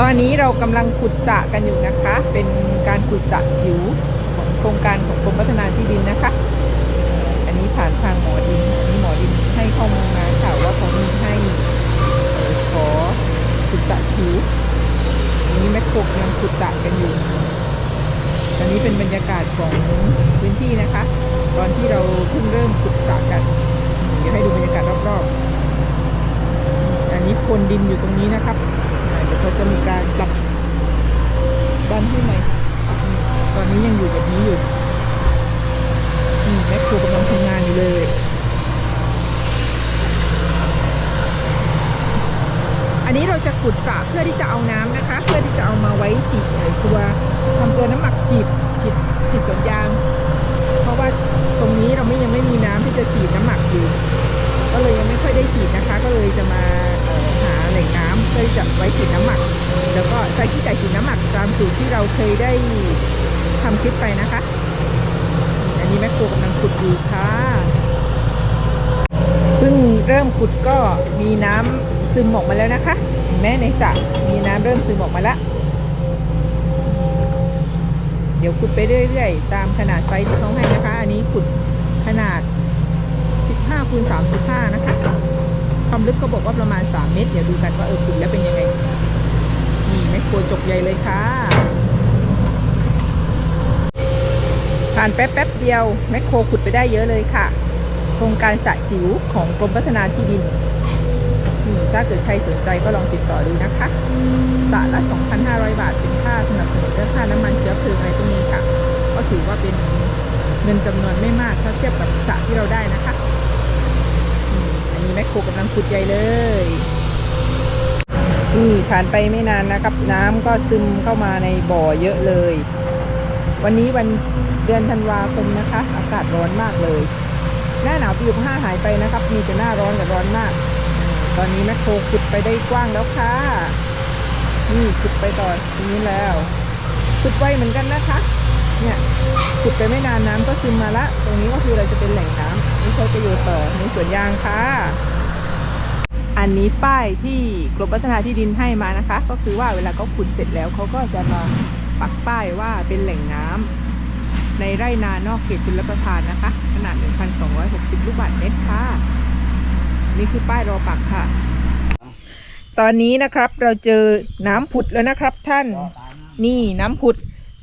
ตอนนี้เรากำลังขุดสระกันอยู่นะคะ เป็นการขุดสระจิ๋วของโครงการของกรมพัฒนาที่ดินนะคะ อันนี้ผ่านทางหมอดินอันนี้หมอดินให้ข้อมูลมาค่ะว่าเขามีให้ขอขุดสระจิ๋วอันนี้แม่โคกกำลังขุดสระกันอยู่ตอนนี้เป็นบรรยากาศของพื้นที่นะคะ ตอนที่เราเพิ่งเริ่มขุดสระกันเดี๋ยวให้ดูบรรยากาศรอบๆ อันนี้พรนดินอยู่ตรงนี้นะครับ จะมีการปรับด้านที่ใหมตอนนี้ยังอยู่แบบนี้อยู่อืมแม่ครกำลังทำงานอยู่เลย อันนี้เราจะขุดสระเพื่อที่จะเอาน้ำนะคะ เพื่อที่จะเอามาไว้ฉีดเอ่ตัวทำตัวน้ำหมักฉีดฉีดฉีดสวนยาง เพราะว่าตรงนี้เราไม่ยังไม่มีน้ำที่จะฉีดน้ำหมักอยู่ ก็เลยยังไม่ค่อยได้ฉีดนะคะ ก็เลยจะมาเอ่อหาแหล่งน้ำเพื่อที่จะไว้ฉีดน้ำหมัก แล้วก็ใช้ขี้ไก่ฉีดน้ำหมักตามสูตรที่เราเคยได้ทำคลิปไปนะคะ อันนี้แม่ครูกำลังขุดอยู่ค่ะเพิ่งเริ่มขุดก็มีน้ำซึมออกมาแล้วนะคะแม้ในสระมีน้ำเริ่มซึมออกมาแล้วเดี๋ยวขุดไปเรื่อยๆ ตามขนาดไซส์ที่เขาให้นะคะ อันนี้ขุดขนาด 15คูณ35 นะคะ ความลึกก็บอกว่าประมาณ 3 เมตร เดี๋ยวดูกันว่าเออขุดแล้วเป็นยังไง นี่แมคโครจกใหญ่เลยค่ะ ผ่านแป๊บแป๊บเดียวแมคโครขุดไปได้เยอะเลยค่ะ โครงการสะจิ๋วของกรมพัฒนาที่ดินนี่ถ้าเกิดใครสนใจก็ลองติดต่อดูนะคะสระละ 2,500 บาทเป็นค่าสนับสนุนเรื่องค่าน้ำมันเชื้อเพลิงอะไรพวกนี้ค่ะ ก็ถือว่าเป็นเงินจำนวนไม่มากถ้าเทียบกับสระที่เราได้นะคะ แมคโครกำลังขุดใหญ่เลย นี่ผ่านไปไม่นานนะครับ น้ำก็ซึมเข้ามาในบ่อเยอะเลย วันนี้วันเดือนธันวาคมนะคะ อากาศร้อนมากเลย หน้าหนาวปีห้าหายไปนะครับ มีแต่หน้าร้อนกับร้อนมาก ตอนนี้แมคโครขุดไปได้กว้างแล้วค่ะ นี่ขุดไปต่อนี้แล้วขุดไวเหมือนกันนะคะ เนี่ย ขุดไปไม่นานน้ำก็ซึมมาละ ตรงนี้ก็คือเราจะเป็นแหล่งน้ำนี่ใช้ประโยชน์ต่อในสวนยางค่ะ อันนี้ป้ายที่กรมพัฒนาที่ดินให้มานะคะ ก็คือว่าเวลาเขาขุดเสร็จแล้วเขาก็จะมาปักป้ายว่าเป็นแหล่งน้ำในไร่นานอกเขตชลประทานนะคะ ขนาด 1,260 ลูกบาศก์เมตรค่ะ นี่คือป้ายรอปักค่ะ ตอนนี้นะครับเราเจอน้ำผุดแล้วนะครับท่าน นี่น้ำผุด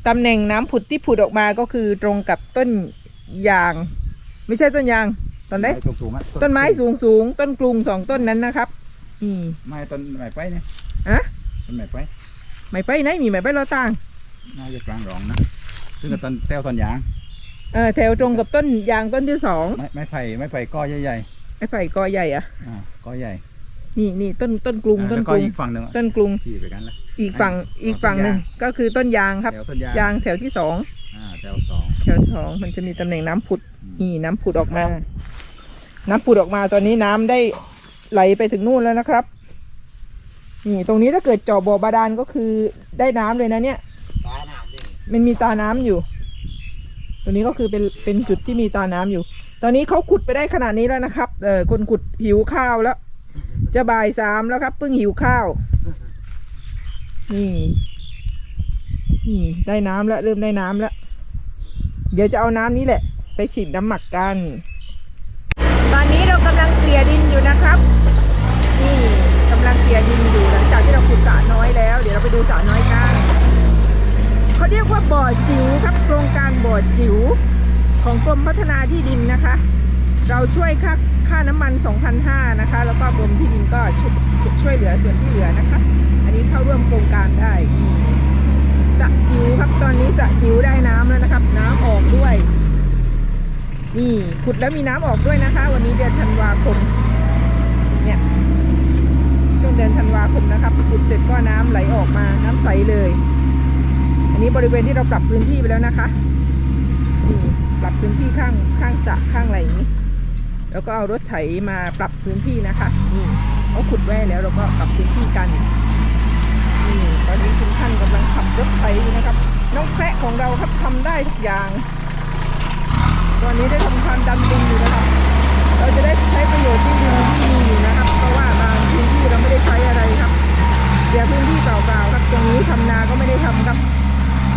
ตำแหน่งน้ำผุดที่ผุดออกมาก็คือตรงกับต้นยาง ไม่ใช่ต้นยางต้นไหนสูงสูงๆอะต้นไม้สูงสูงๆต้นกรุงสองต้นนั้นนะครับอืมไม้ต้นไม้ไปเนี่ยอะต้นไม้ไปไม่ไปไหนมีไม่ไปเราต่างน่าจะกลางรองนะซึ่งกับต้นแต้วต้นยางเออแถวตรงกับต้นยางต้นที่สองไม้ไม้ไผ่ไม้ไผ่ก้อใหญ่ไอ้ไผ่กอใหญ่อะๆอ่าก้อใหญ่นี่นี่ต้นต้นกรุงอ่าต้นแล้วกก็รุงอีกฝั่งหนึ่งอะต้นกรุงขี่ไปกันละ อีกฝั่งอันนี้อีกฝั่งหนึ่งต้นยางก็คือต้นยางครับ แถวต้นยางยางแถวที่สองอ่าแถวสองแถวสองมันจะมีตำแหน่งน้ำผุดอืมนี่น้ำผุดออกมา น้ำผุดออกมาตอนนี้น้ำได้ไหลไปถึงนู่นแล้วนะครับนี่ตรงนี้ถ้าเกิดเจาะบ่อบาดาลก็คือได้น้ำเลยนะเนี่ยมันมีตาน้ำอยู่ ตรงนี้ก็คือเป็นเป็นจุดที่มีตาน้ำอยู่ ตอนนี้เขาขุดไปได้ขนาดนี้แล้วนะครับ เออคนขุดหิวข้าวแล้ว จะบ่ายสามแล้วครับเพิ่งหิวข้าว นี่นี่ได้น้ำแล้วเริ่มได้น้ำแล้ว เดี๋ยวจะเอาน้ำนี้แหละ ไปฉีดน้ำหมักกัน ตอนนี้เรากำลังเกลี่ยดินอยู่นะครับ นี่กำลังเกลี่ยดินอยู่หลังจากที่เราขุดสระน้อยแล้ว เดี๋ยวเราไปดูสระน้อยกันเขาเรียกว่าบ่อจิ๋วครับโครงการบ่อจิ๋วของกรมพัฒนาที่ดินนะคะ เราช่วยค่าค่าน้ำมัน 2,500นะคะ แล้วก็กรมที่ดินก็ช่วยช่วยเหลือส่วนที่เหลือนะคะ อันนี้เข้าร่วมโครงการได้สระจิ๋วครับตอนนี้สระจิ๋วได้น้ำแล้วนะครับ น้ำออกด้วย นี่ขุดแล้วมีน้ำออกด้วยนะคะ วันนี้เดือนธันวาคม เนี่ยช่วงเดือนธันวาคมนะครับขุดเสร็จก็น้ำไหลออกมาน้ำใสเลย อันนี้บริเวณที่เราปรับพื้นที่ไปแล้วนะคะนี่ปรับพื้นที่ข้างข้างสระข้างอะไรอย่างนี้ แล้วก็เอารถไถมาปรับพื้นที่นะคะนี่เขาขุดไว้แล้วเราก็ปรับพื้นที่กันนี่ตอนนี้คุณท่านกำลังขับรถไถอยู่นะครับ น้องแพะของเราครับทำได้ทุกอย่าง ตอนนี้ได้ทำการดันดินอยู่นะครับ เราจะได้ใช้ประโยชน์ที่ดินที่มีอยู่นะครับ เพราะว่าบางพื้นที่เราไม่ได้ใช้อะไรครับเสียพื้นที่เปล่าๆครับตรงนี้ทำนาก็ไม่ได้ทำครับ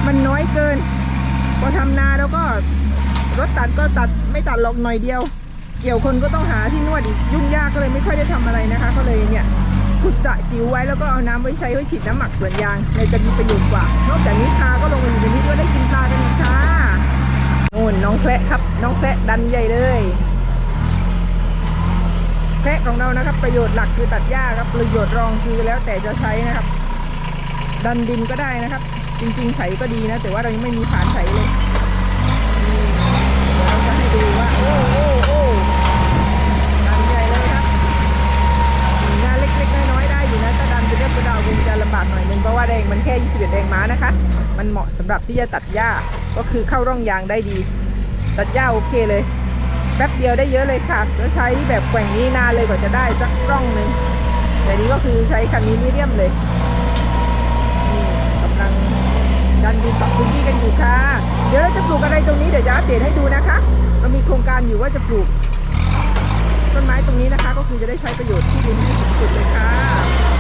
มันน้อยเกิน พอทำนาแล้วก็รถตัดก็ตัดไม่ตัดหรอกหน่อยเดียว เกี่ยวคนก็ต้องหาที่นวดอีกยุ่งยากก็เลยไม่ค่อยได้ทำอะไรนะคะ ก็เลยเนี่ยขุดสระจิ๋วไว้แล้วก็เอาน้ำไว้ใช้ไว้ฉีดน้ำหมักสวนยางเลยจะมีประโยชน์กว่า นอกจากนี้ปลาก็ลงมาอยู่ในนี้ด้วยได้กินปลากันค่ะนู่นน้องแคระครับ น้องแคระดันใหญ่เลยแคระของเรานะครับ ประโยชน์หลักคือตัดหญ้าครับประโยชน์รองคือแล้วแต่จะใช้นะครับ ดันดินก็ได้นะครับ จริงๆไถก็ดีนะ แต่ว่าเรายังไม่มีฐานไถเลยเดี๋ยวเราจะให้ดูว่าโอ้ มันเหมาะสำหรับที่จะตัดหญ้าก็คือเข้าร่องยางได้ดี ตัดหญ้าโอเคเลย แป๊บเดียวได้เยอะเลยค่ะแล้วใช้แบบแกว่งนี้นานเลยกว่าจะได้สักร่องหนึ่งแต่นี้ก็คือใช้คันนี้มีเดียมเลยกำลังดันดินปรับพื้นที่กันอยู่ค่ะ เดี๋ยวเราจะปลูกอะไรตรงนี้เดี๋ยวจะอัปเดตให้ดูนะคะเรามีโครงการอยู่ว่าจะปลูกต้นไม้ตรงนี้นะคะ ก็คือจะได้ใช้ประโยชน์ที่ดินที่สุดเลยค่ะ